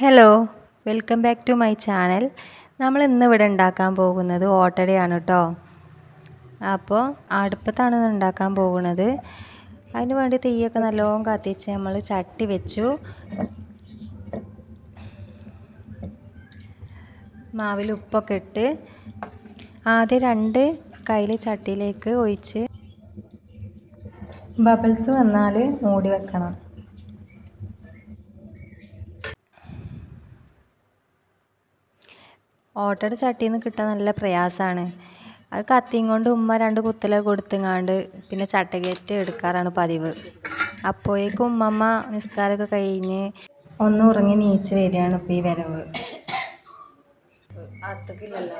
Hello welcome back to my channel നമ്മൾ ഇന്ന് ഇവിടെ ഉണ്ടാക്കാൻ പോകുന്നത് ഓട്ടടയാണ് കേട്ടോ അപ്പോൾ അടുപ്പത്താണ് ഉണ്ടാക്കാൻ പോകുന്നത്. അതിന് വേണ്ടി തീയൊക്കെ നല്ലോണം കത്തിച്ച് നമ്മൾ ചട്ടി വെച്ചു. മാവിൽ ഉപ്പൊക്കെ ഇട്ട് ആദ്യം രണ്ട് കയ്യിൽ ചട്ടിയിലേക്ക് ഒഴിച്ച് ബബിൾസ് വന്നാൽ മൂടി വെക്കണം. ഓട്ടയുടെ ചട്ടിയിൽ നിന്ന് കിട്ടാൻ നല്ല പ്രയാസമാണ്. അത് കത്തിയും കൊണ്ട് ഉമ്മ രണ്ട് കുത്തല കൊടുത്തുങ്ങാണ്ട് പിന്നെ ചട്ടകേറ്റ് എടുക്കാറാണ് പതിവ്. അപ്പോഴേക്കും ഉമ്മമ്മ നിസ്കാരമൊക്കെ കഴിഞ്ഞ് ഒന്ന് ഉറങ്ങി നീച്ച് വരികയാണ് ഇപ്പം ഈ വരവ്. അത്തക്കില്ലല്ലോ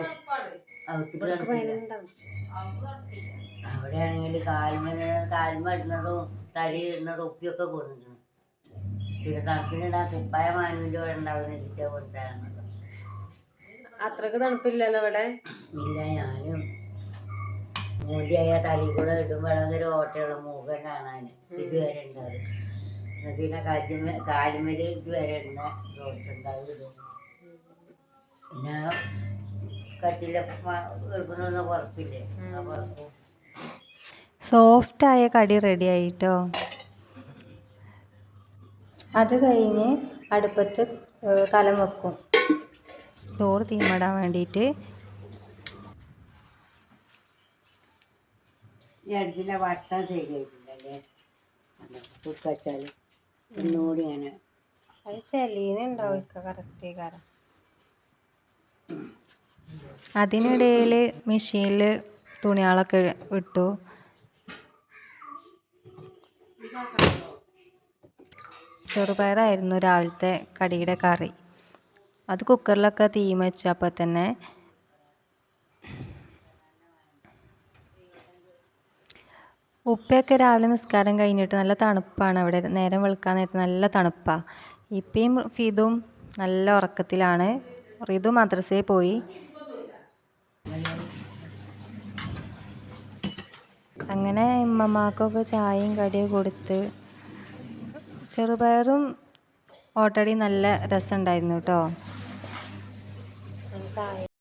അവിടെ ആണെങ്കിൽ കാൽമ കാൽമ ഇടുന്നതും തരി ഇടുന്നതും ഉപ്പിയൊക്കെ കൊടുക്കുന്നു പിന്നെ തണുപ്പിനിടാൻ കുപ്പായ മാനുവിന്റെ ഇവിടെ ഉണ്ടാവുന്ന കിട്ടിയ കൊടുത്താണത് അത്രയ്ക്ക് തണുപ്പില്ലല്ലോ ഇവിടെ? ഇല്ല ഞാനും മോദിയായ തലി കൂടെ ഇടുമ്പോഴൊരു ഓട്ടയുള്ള മുഖം കാണാൻ. ഇതുവരെ ഉണ്ടാവും എന്നിട്ട് പിന്നെ കാറ്റുമേ കാലുമേൽ ഇതുവരെ ഉണ്ടാവും ഇടും. പിന്നെ കട്ടിലെ എടുക്കണമെന്ന് പുറപ്പില്ലേ? ആ പുറപ്പും സോഫ്റ്റായ കടി റെഡി ആയിട്ടോ? അത് കഴിഞ്ഞ് അടുപ്പത്ത് കലം വെക്കും. ചോറ് തീമടാൻ വേണ്ടിയിട്ട്. ഈ അടുപ്പിന്റെ വട്ടം ശരിയായിട്ടില്ലല്ലേ? കുക്കച്ചാൽ ഒന്നുകൂടി അങ്ങനെ അത് ചെലീനുണ്ടാവും കറക്റ്റ് കാരം അതിനിടയിൽ മെഷീനിൽ തുണികളൊക്കെ ഇട്ടു. ചെറുപയറായിരുന്നു രാവിലത്തെ കടിയുടെ കറി. അത് കുക്കറിലൊക്കെ തീ വെച്ച അപ്പോൾ തന്നെ ഉപ്പയൊക്കെ രാവിലെ നിസ്കാരം കഴിഞ്ഞിട്ട് നല്ല തണുപ്പാണ് അവിടെ. നേരം വെളുക്കാൻ നേരത്ത് നല്ല തണുപ്പാണ് ഇപ്പയും ഫിതും നല്ല ഉറക്കത്തിലാണ്. റിതു മദ്രസയിൽ പോയി. അങ്ങനെ ഇമ്മമാക്കൊക്കെ ചായയും കടിയും കൊടുത്ത് ചെറുപയറും ഓട്ടടി നല്ല രസമുണ്ടായിരുന്നു കേട്ടോ.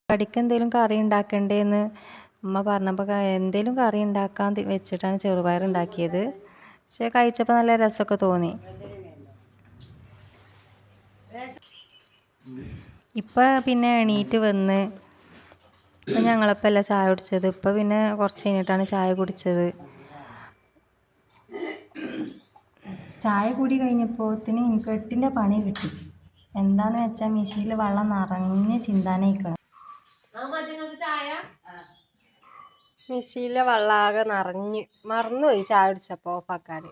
കടിക്ക് എന്തെങ്കിലും കറി ഉണ്ടാക്കണ്ടേന്ന് അമ്മ പറഞ്ഞപ്പോൾ എന്തെങ്കിലും കറി ഉണ്ടാക്കാൻ വെച്ചിട്ടാണ് ചെറുപയർ ഉണ്ടാക്കിയത് പക്ഷെ കഴിച്ചപ്പോൾ നല്ല രസമൊക്കെ തോന്നി. ഇപ്പം പിന്നെ എണീറ്റ് വന്ന് ഇപ്പം ഞങ്ങളപ്പം അല്ല ചായ കുടിച്ചത്. ഇപ്പം പിന്നെ കുറച്ച് കഴിഞ്ഞിട്ടാണ് ചായ കുടിച്ചത്. ചായ കൂടി കഴിഞ്ഞപ്പോത്തിന് എനിക്ക് എട്ടിന്റെ പണി കിട്ടി. എന്താന്ന് വെച്ചാൽ മെഷീനിൽ വെള്ളം നിറഞ്ഞ് ചിന്താനയിക്കണം മെഷീനിലെ വെള്ളാകെ നിറഞ്ഞ് മറന്നുപോയി ചായ കുടിച്ചപ്പോൾ ഓഫാക്കാൻ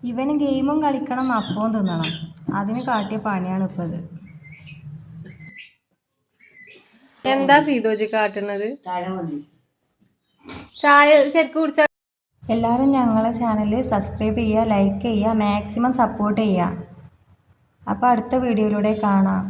ഇവന് ഗെയിമും കളിക്കണം അപ്പവും തിന്നണം. അതിന് കാട്ടിയ പണിയാണ് ഇപ്പൊ ഇത്. എന്താ ഫീതോജി മതി ചായ ശരിക്കും കുടിച്ച എല്ലാവരും ഞങ്ങളെ ചാനൽ സബ്സ്ക്രൈബ് ചെയ്യുക ലൈക്ക് ചെയ്യുക മാക്സിമം സപ്പോർട്ട് ചെയ്യുക. അപ്പോൾ അടുത്ത വീഡിയോയിലൂടെ കാണാം.